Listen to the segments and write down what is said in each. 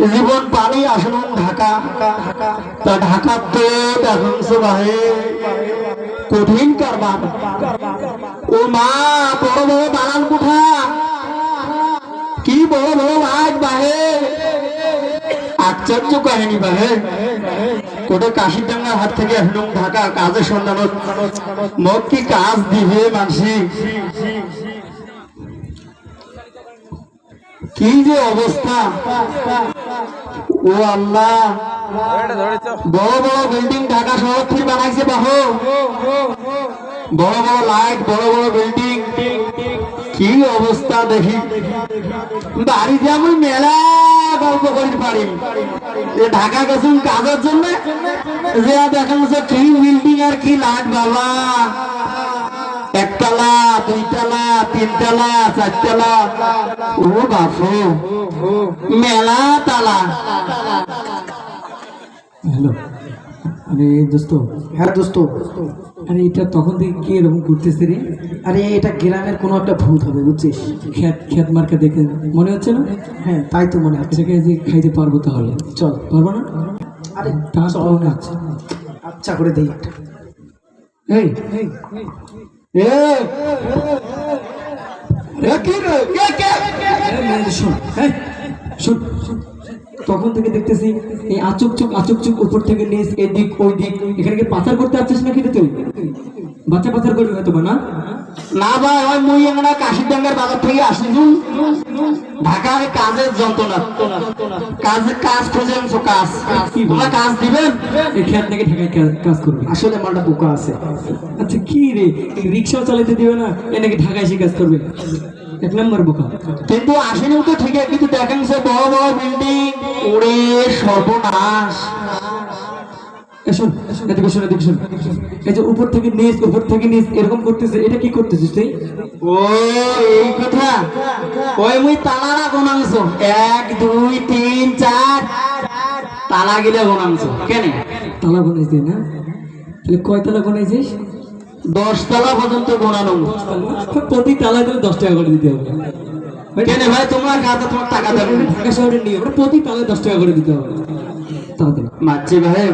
জীবন পানি আসুন ঢাকা। তা ঢাকার তো বাহে কঠিন কারবার। ও মা, বড় বড় দালান কোঠা। কি বড় বড় লাট বাহে। আশ্চর্য কাহিনী বাহে। কোটে কাশির ডাঙ্গার হাত থেকে এখন ঢাকা কাজের সন্ধান মত কি কাজ দিবে মানসি? কি যে অবস্থা? ও আল্লাহ। বড় বড় বিল্ডিং ঢাকা শহর থেকে বানাইছে, বাহু। বড় বড় লাইট বড় বড় বিল্ডিং কি অবস্থা দেখি। বাড়ি যে আমি মেলা গল্প করতে পারি। যে ঢাকা গেছেন কাজের জন্য? যে দেখা যাচ্ছে কি বিল্ডিং আর কি লাইট বাবা। একতলা দুইতলা তিনতলা চারতলা ও বাপু মেলা তালা। হ্যালো। আরে দোস্ত হ্যাঁ দোস্ত। আরে এটা তখন থেকে কি এরকম করতেছে রে? আরে এটা গ্রামের কোনো একটা ভূত হবে বুঝছিস? খ্যাত খ্যাত মার্কা দেখে মনে হচ্ছে না? হ্যাঁ তাই তো মনে হচ্ছে। এটাকে যে খাইতে পারব তাহলে। চল। পারব না? আরে তা চল। আচ্ছা আচ্ছা করে দেই। একটা এই। তখন থেকে দেখতেছি এই আচুক চুক আচুক চুক উপর থেকে নিস এদিক ওই দিক এখানে পাচার করতে আসছিস রে তুই? বাচ্চা পাচার করবি হয়তো না? না ভাই ওই মুই আমরা কাশির ডাঙ্গার বাজার থেকে আসিছু ঢাকার কাজের যন্ত্রণা। কাজ কাজ খুঁজে আনছো কাজ। তোমরা কাজ দিবেন এই খেত থেকে ঢাকায় কাজ করবি। আসলে মালটা বোকা আছে। আচ্ছা কি রে? রিক্সাও চালাতে দিবে না এ নাকি ঢাকায় এসে কাজ করবে। এক নম্বর বোকা। কিন্তু আসেনি তো ঠিক আছে কিন্তু দেখেন সে বড় বড় বিল্ডিং ওরে সর্বনাশ। শোন এদিকে শোন এদিকে শোন। এই যে উপর থেকে নিচ উপর থেকে নিচ এরকম করতেছে এটা কি করতেছিস তুই? ও এই কথা? ওই মুই তালারা এক দুই তিন চার। তালা গিলে গোনাংশ কেন? তালা বানাইছিস না? তাহলে কয় তালা বানাইছিস দশ তালা পর্যন্ত গোনানো। প্রতি তালায় তাহলে দশ টাকা করে দিতে হবে। কেন ভাই তোমরা তোমার টাকা দেবে? না। ঢাকা শহরের নিয়ম ওটা প্রতি তালায় দশ টাকা করে দিতে হবে। তাড়াতাড়ি মাছি ভাই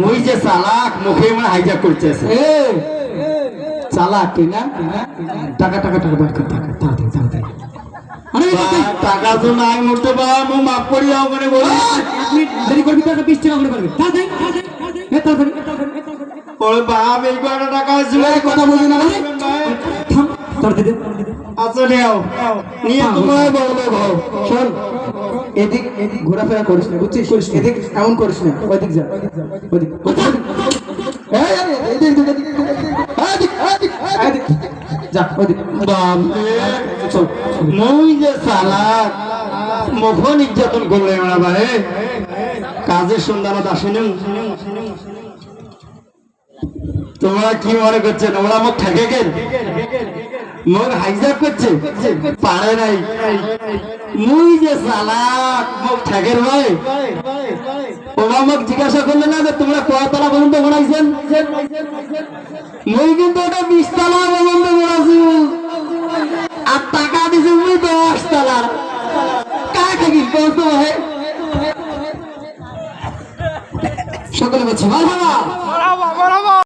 মুই যে চালাক মুখে মানে হাইজাক করতেছে চালাক তুই না টাকা টাকা টাকা বার কর টাকা তাড়াতাড়ি তাড়াতাড়ি টাকা তো নাই মরতে বা মু মাফ করি যাও করে বলি দেরি করবি টাকা বিশ টাকা করে পারবি তাড়াতাড়ি তাড়াতাড়ি ওরে বাপ এই কয়টা টাকা আসবে কথা বলছি না রে। থাম তাড়াতাড়ি। আচ্ছা নিও নিয়ে তোমরা বড় লোক শোন এদিক ঘোরাফেরা করিস না বুঝছিস করিস এদিক এমন করিস না ওইদিক যা ওইদিক। যা চল মুই যে নির্যাতন করলে আমরা ভাই কাজের সন্ধানত আসেনি তোমরা কি মনে করছেন ওরা মুখ থাকে কেন মুখ হাইজাক করছে। পারে নাই। মুই যে সালাক মুখ ঠেকের ভাই ওরা জিজ্ঞাসা করলে না যে তোমরা কয়তলা পর্যন্ত বানাইছেন মুই কিন্তু ওটা বিশ তলা